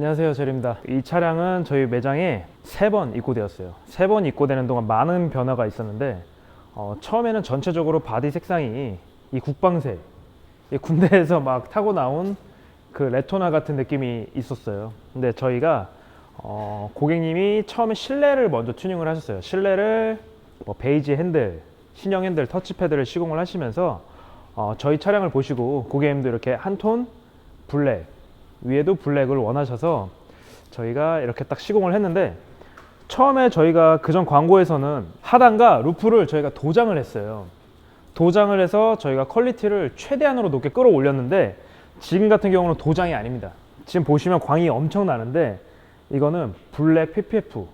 안녕하세요 제리입니다. 이 차량은 저희 매장에 세 번 입고되었어요. 세 번 입고되는 동안 많은 변화가 있었는데 어, 처음에는 전체적으로 바디 색상이 이 국방색 이 군대에서 막 타고 나온 그 레토나 같은 느낌이 있었어요. 근데 저희가 어, 고객님이 처음에 실내를 먼저 튜닝을 하셨어요. 실내를 뭐 베이지 핸들 신형 핸들 터치패드를 시공을 하시면서 어, 저희 차량을 보시고 고객님도 이렇게 한 톤 블랙 위에도 블랙을 원하셔서 저희가 이렇게 딱 시공을 했는데 처음에 저희가 그전 광고에서는 하단과 루프를 저희가 도장을 했어요. 도장을 해서 저희가 퀄리티를 최대한으로 높게 끌어올렸는데 지금 같은 경우는 도장이 아닙니다. 지금 보시면 광이 엄청 나는데 이거는 블랙 PPF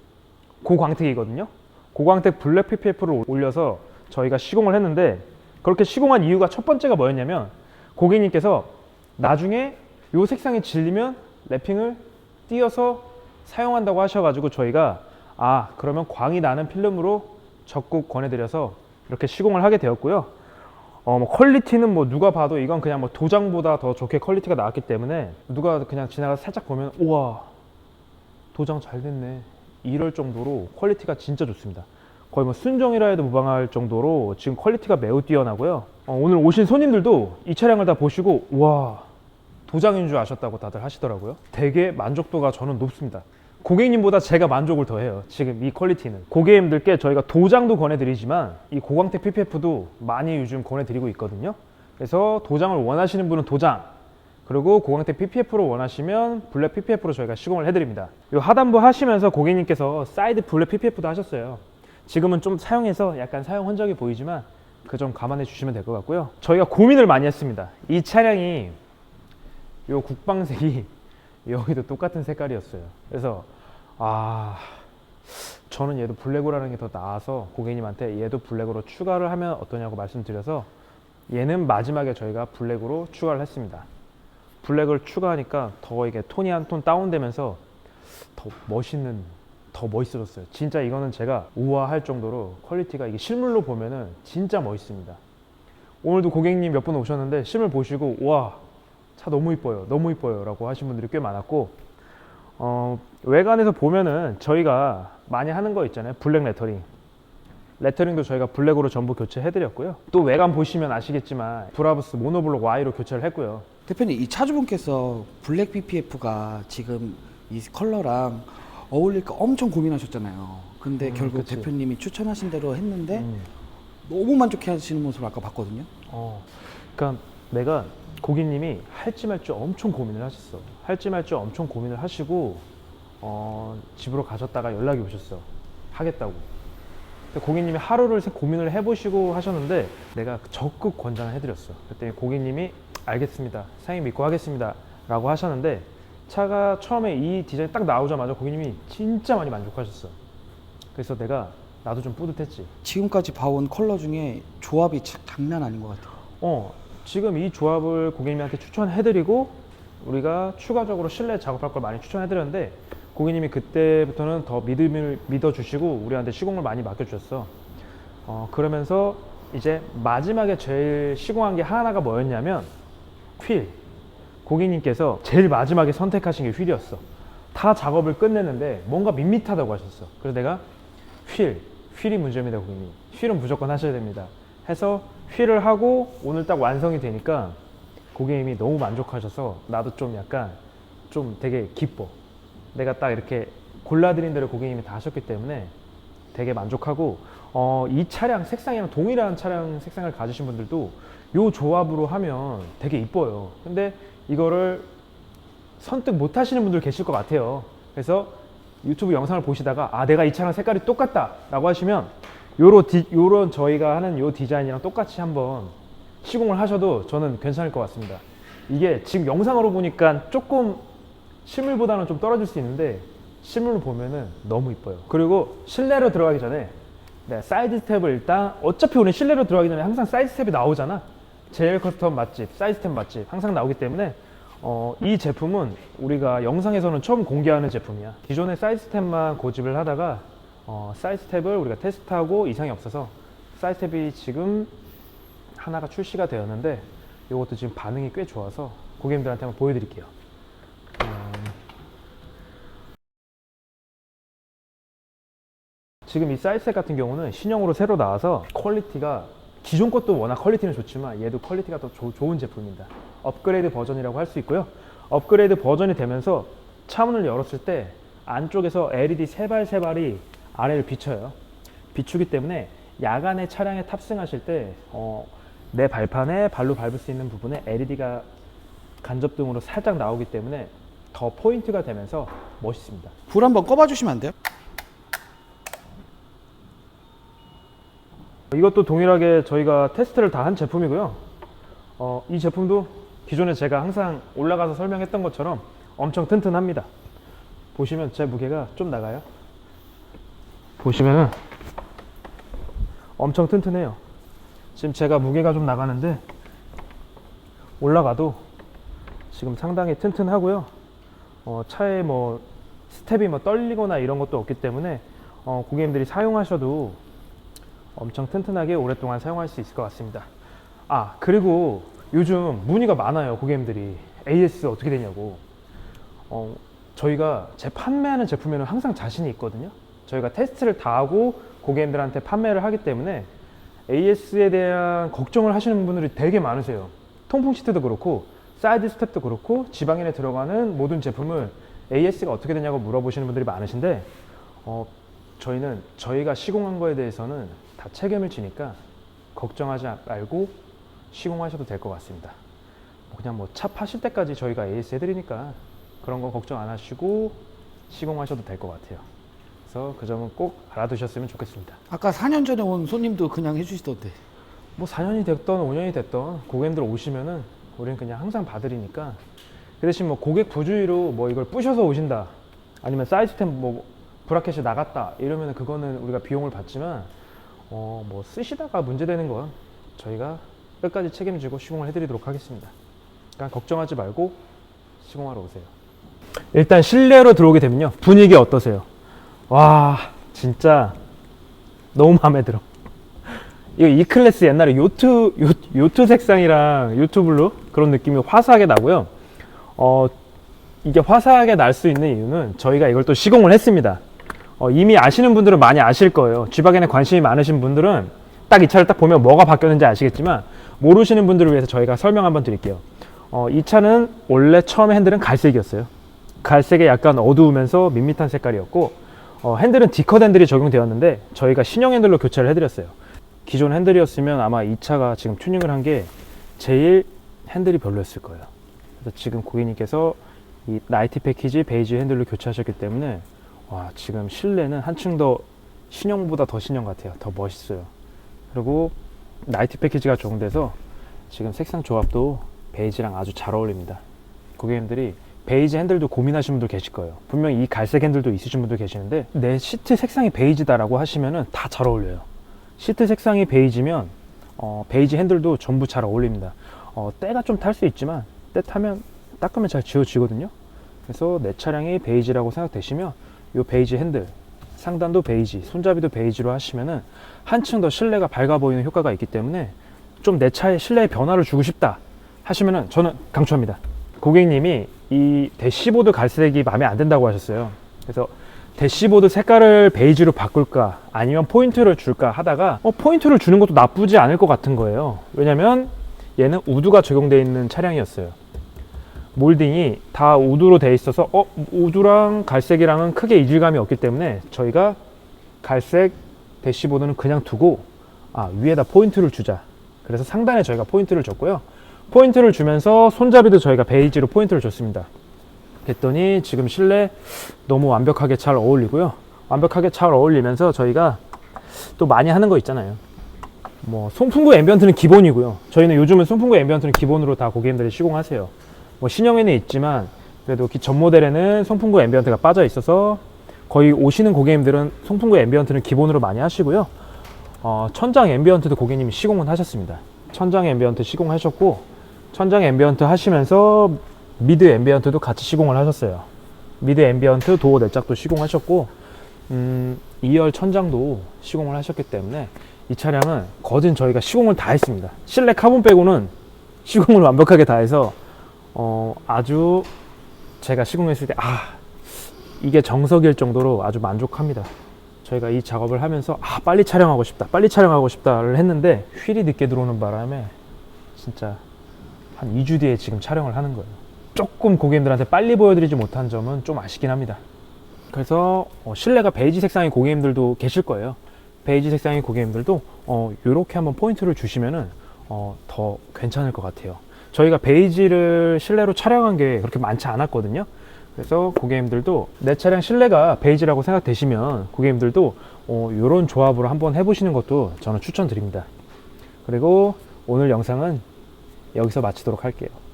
고광택이거든요. 고광택 블랙 PPF를 올려서 저희가 시공을 했는데 그렇게 시공한 이유가 첫 번째가 뭐였냐면 고객님께서 나중에 이 색상이 질리면 랩핑을 띄어서 사용한다고 하셔가지고 저희가 아 그러면 광이 나는 필름으로 적극 권해드려서 이렇게 시공을 하게 되었고요. 어, 뭐 퀄리티는 뭐 누가 봐도 이건 그냥 뭐 도장보다 더 좋게 퀄리티가 나왔기 때문에 누가 그냥 지나가서 살짝 보면 우와 도장 잘 됐네 이럴 정도로 퀄리티가 진짜 좋습니다. 거의 뭐 순정이라 해도 무방할 정도로 지금 퀄리티가 매우 뛰어나고요. 어, 오늘 오신 손님들도 이 차량을 다 보시고 와 도장인 줄 아셨다고 다들 하시더라고요. 되게 만족도가 저는 높습니다. 고객님보다 제가 만족을 더 해요. 지금 이 퀄리티는. 고객님들께 저희가 도장도 권해드리지만 이 고광택 PPF도 많이 요즘 권해드리고 있거든요. 그래서 도장을 원하시는 분은 도장, 그리고 고광택 PPF로 원하시면 블랙 PPF로 저희가 시공을 해드립니다. 이 하단부 하시면서 고객님께서 사이드 블랙 PPF도 하셨어요. 지금은 좀 사용해서 약간 사용 흔적이 보이지만 그점 감안해 주시면 될 것 같고요. 저희가 고민을 많이 했습니다. 이 차량이 요 국방색이 여기도 똑같은 색깔이었어요. 그래서 아 저는 얘도 블랙으로 하는 게 더 나아서 고객님한테 얘도 블랙으로 추가를 하면 어떠냐고 말씀드려서 얘는 마지막에 저희가 블랙으로 추가를 했습니다. 블랙을 추가하니까 더 이게 톤이 한 톤 다운되면서 더 멋있는 더 멋있어졌어요. 진짜 이거는 제가 우아할 정도로 퀄리티가 이게 실물로 보면은 진짜 멋있습니다. 오늘도 고객님 몇 분 오셨는데 실물 보시고 와 차 너무 이뻐요, 너무 이뻐요 라고 하신 분들이 꽤 많았고 어, 외관에서 보면은 저희가 많이 하는 거 있잖아요, 블랙 레터링. 레터링도 저희가 블랙으로 전부 교체해드렸고요. 또 외관 보시면 아시겠지만 브라브스 모노블록 Y로 교체를 했고요. 대표님 이 차주분께서 블랙 PPF가 지금 이 컬러랑 어울릴까 엄청 고민하셨잖아요. 근데 음, 결국 그치. 대표님이 추천하신 대로 했는데 음. 너무 만족해 하시는 모습을 아까 봤거든요. 어, 그러니까 내가 고객님이 할지 말지 엄청 고민을 하셨어. 할지 말지 엄청 고민을 하시고 어, 집으로 가셨다가 연락이 오셨어. 하겠다고. 고객님이 하루를 새 고민을 해보시고 하셨는데 내가 적극 권장을 해드렸어. 그때 고객님이 알겠습니다. 사장님 믿고 하겠습니다. 라고 하셨는데 차가 처음에 이 디자인 딱 나오자마자 고객님이 진짜 많이 만족하셨어. 그래서 내가 나도 좀 뿌듯했지. 지금까지 봐온 컬러 중에 조합이 참 장난 아닌 것 같아요. 어, 지금 이 조합을 고객님한테 추천해드리고 우리가 추가적으로 실내 작업할 걸 많이 추천해드렸는데 고객님이 그때부터는 더 믿음을 믿어주시고 우리한테 시공을 많이 맡겨주셨어. 어, 그러면서 이제 마지막에 제일 시공한 게 하나가 뭐였냐면 휠. 고객님께서 제일 마지막에 선택하신 게 휠이었어. 다 작업을 끝냈는데 뭔가 밋밋하다고 하셨어. 그래서 내가 휠, 휠이 문제입니다, 고객님. 휠은 무조건 하셔야 됩니다. 해서 휠을 하고 오늘 딱 완성이 되니까 고객님이 너무 만족하셔서 나도 좀 약간 좀 되게 기뻐. 내가 딱 이렇게 골라드린 대로 고객님이 다 하셨기 때문에 되게 만족하고 어, 이 차량 색상이랑 동일한 차량 색상을 가지신 분들도 이 조합으로 하면 되게 이뻐요. 근데 이거를 선뜻 못 하시는 분들 계실 것 같아요. 그래서 유튜브 영상을 보시다가 아 내가 이 차랑 색깔이 똑같다 라고 하시면 요런 디, 요런 저희가 하는 요 디자인이랑 똑같이 한번 시공을 하셔도 저는 괜찮을 것 같습니다. 이게 지금 영상으로 보니까 조금 실물보다는 좀 떨어질 수 있는데 실물로 보면은 너무 이뻐요. 그리고 실내로 들어가기 전에 네, 사이드 스텝을 일단 어차피 우리 실내로 들어가기 전에 항상 사이드 스텝이 나오잖아. 제일 커스텀 맛집, 사이드 스텝 맛집 항상 나오기 때문에 어, 이 제품은 우리가 영상에서는 처음 공개하는 제품이야. 기존의 사이드 스텝만 고집을 하다가 어, 사이즈 탭을 우리가 테스트하고 이상이 없어서 사이즈 탭이 지금 하나가 출시가 되었는데 이것도 지금 반응이 꽤 좋아서 고객님들한테 한번 보여드릴게요. 음. 지금 이 사이즈 탭 같은 경우는 신형으로 새로 나와서 퀄리티가 기존 것도 워낙 퀄리티는 좋지만 얘도 퀄리티가 더 조, 좋은 제품입니다. 업그레이드 버전이라고 할 수 있고요. 업그레이드 버전이 되면서 차문을 열었을 때 안쪽에서 LED 세발 세발이 아래를 비춰요. 비추기 때문에 야간에 차량에 탑승하실 때 어, 내 발판에 발로 밟을 수 있는 부분에 LED가 간접등으로 살짝 나오기 때문에 더 포인트가 되면서 멋있습니다. 불 한번 꺼봐 주시면 안 돼요? 이것도 동일하게 저희가 테스트를 다 한 제품이고요. 어, 이 제품도 기존에 제가 항상 올라가서 설명했던 것처럼 엄청 튼튼합니다. 보시면 제 무게가 좀 나가요. 보시면은 엄청 튼튼해요. 지금 제가 무게가 좀 나가는데 올라가도 지금 상당히 튼튼하고요. 어, 차에 뭐 스텝이 뭐 떨리거나 이런 것도 없기 때문에 어, 고객님들이 사용하셔도 엄청 튼튼하게 오랫동안 사용할 수 있을 것 같습니다. 아 그리고 요즘 문의가 많아요 고객님들이 AS 어떻게 되냐고. 어, 저희가 제 판매하는 제품에는 항상 자신이 있거든요. 저희가 테스트를 다 하고 고객님들한테 판매를 하기 때문에 AS에 대한 걱정을 하시는 분들이 되게 많으세요. 통풍 시트도 그렇고 사이드 스텝도 그렇고 지방인에 들어가는 모든 제품을 AS가 어떻게 되냐고 물어보시는 분들이 많으신데 어, 저희는 저희가 시공한 거에 대해서는 다 책임을 지니까 걱정하지 말고 시공하셔도 될 것 같습니다. 뭐 그냥 뭐 차 파실 때까지 저희가 AS 해드리니까 그런 거 걱정 안 하시고 시공하셔도 될 것 같아요. 그래서 그 점은 꼭 알아두셨으면 좋겠습니다. 아까 4년 전에 온 손님도 그냥 해주시던데. 뭐 4년이 됐던 5년이 됐던 고객님들 오시면은 우리는 그냥 항상 봐드리니까 그 대신 뭐 고객 부주의로 뭐 이걸 부셔서 오신다 아니면 스탬 뭐 브라켓이 나갔다 이러면 그거는 우리가 비용을 받지만 어 뭐 쓰시다가 문제되는 건 저희가 끝까지 책임지고 시공을 해드리도록 하겠습니다. 그러니까 걱정하지 말고 시공하러 오세요. 일단 실내로 들어오게 되면요 분위기 어떠세요? 와 진짜 너무 마음에 들어. 이거 E 클래스 옛날에 요트 요, 요트 색상이랑 요트 블루 그런 느낌이 화사하게 나고요. 어 이게 화사하게 날 수 있는 이유는 저희가 이걸 또 시공을 했습니다. 어, 이미 아시는 분들은 많이 아실 거예요. G박엔에 관심이 많으신 분들은 딱 이 차를 딱 보면 뭐가 바뀌었는지 아시겠지만 모르시는 분들을 위해서 저희가 설명 한번 드릴게요. 어, 이 차는 원래 처음에 핸들은 갈색이었어요. 갈색에 약간 어두우면서 밋밋한 색깔이었고 어, 핸들은 디컷 핸들이 적용되었는데 저희가 신형 핸들로 교체를 해드렸어요. 기존 핸들이었으면 아마 이 차가 지금 튜닝을 한 게 제일 핸들이 별로였을 거예요. 그래서 지금 고객님께서 이 나이트 패키지 베이지 핸들로 교체하셨기 때문에 와 지금 실내는 한층 더 신형보다 더 신형 같아요. 더 멋있어요. 그리고 나이트 패키지가 적용돼서 지금 색상 조합도 베이지랑 아주 잘 어울립니다. 고객님들이 베이지 핸들도 고민하시는 분들 계실 거예요. 분명히 이 갈색 핸들도 있으신 분들 계시는데 내 시트 색상이 베이지다라고 하시면은 다 잘 어울려요. 시트 색상이 베이지면 어, 베이지 핸들도 전부 잘 어울립니다. 어, 때가 좀 탈 수 있지만 때 타면 닦으면 잘 지워지거든요. 그래서 내 차량이 베이지라고 생각되시면 이 베이지 핸들 상단도 베이지, 손잡이도 베이지로 하시면은 한층 더 실내가 밝아 보이는 효과가 있기 때문에 좀 내 차에 실내에 변화를 주고 싶다 하시면은 저는 강추합니다. 고객님이 이 대시보드 갈색이 마음에 안 든다고 하셨어요. 그래서 대시보드 색깔을 베이지로 바꿀까 아니면 포인트를 줄까 하다가 어, 포인트를 주는 것도 나쁘지 않을 것 같은 거예요. 왜냐면 얘는 우드가 적용되어 있는 차량이었어요. 몰딩이 다 우드로 돼 있어서 어 우드랑 갈색이랑은 크게 이질감이 없기 때문에 저희가 갈색 대시보드는 그냥 두고 아 위에다 포인트를 주자. 그래서 상단에 저희가 포인트를 줬고요. 포인트를 주면서 손잡이도 저희가 베이지로 포인트를 줬습니다. 그랬더니 지금 실내 너무 완벽하게 잘 어울리고요. 완벽하게 잘 어울리면서 저희가 또 많이 하는 거 있잖아요. 뭐 송풍구 앰비언트는 기본이고요. 저희는 요즘은 송풍구 앰비언트는 기본으로 다 고객님들이 시공하세요. 뭐 신형에는 있지만 그래도 기- 전 모델에는 송풍구 앰비언트가 빠져 있어서 거의 오시는 고객님들은 송풍구 앰비언트는 기본으로 많이 하시고요. 어, 천장 앰비언트도 고객님이 시공은 하셨습니다. 천장 앰비언트 시공하셨고 천장 앰비언트 하시면서 미드 앰비언트도 같이 시공을 하셨어요. 미드 앰비언트 도어 내짝도 시공하셨고 음, 2열 천장도 시공을 하셨기 때문에 이 차량은 거진 저희가 시공을 다 했습니다. 실내 카본 빼고는 시공을 완벽하게 다 해서 어, 아주 제가 시공했을 때 아, 이게 정석일 정도로 아주 만족합니다. 저희가 이 작업을 하면서 아 빨리 촬영하고 싶다 빨리 촬영하고 싶다를 했는데 휠이 늦게 들어오는 바람에 진짜 한 2주 뒤에 지금 촬영을 하는 거예요. 조금 고객님들한테 빨리 보여드리지 못한 점은 좀 아쉽긴 합니다. 그래서 어, 실내가 베이지 색상의 고객님들도 계실 거예요. 베이지 색상의 고객님들도 어, 이렇게 한번 포인트를 주시면은 어, 더 괜찮을 것 같아요. 저희가 베이지를 실내로 촬영한 게 그렇게 많지 않았거든요. 그래서 고객님들도 내 차량 실내가 베이지라고 생각되시면 고객님들도 어, 이런 조합으로 한번 해보시는 것도 저는 추천드립니다. 그리고 오늘 영상은 여기서 마치도록 할게요.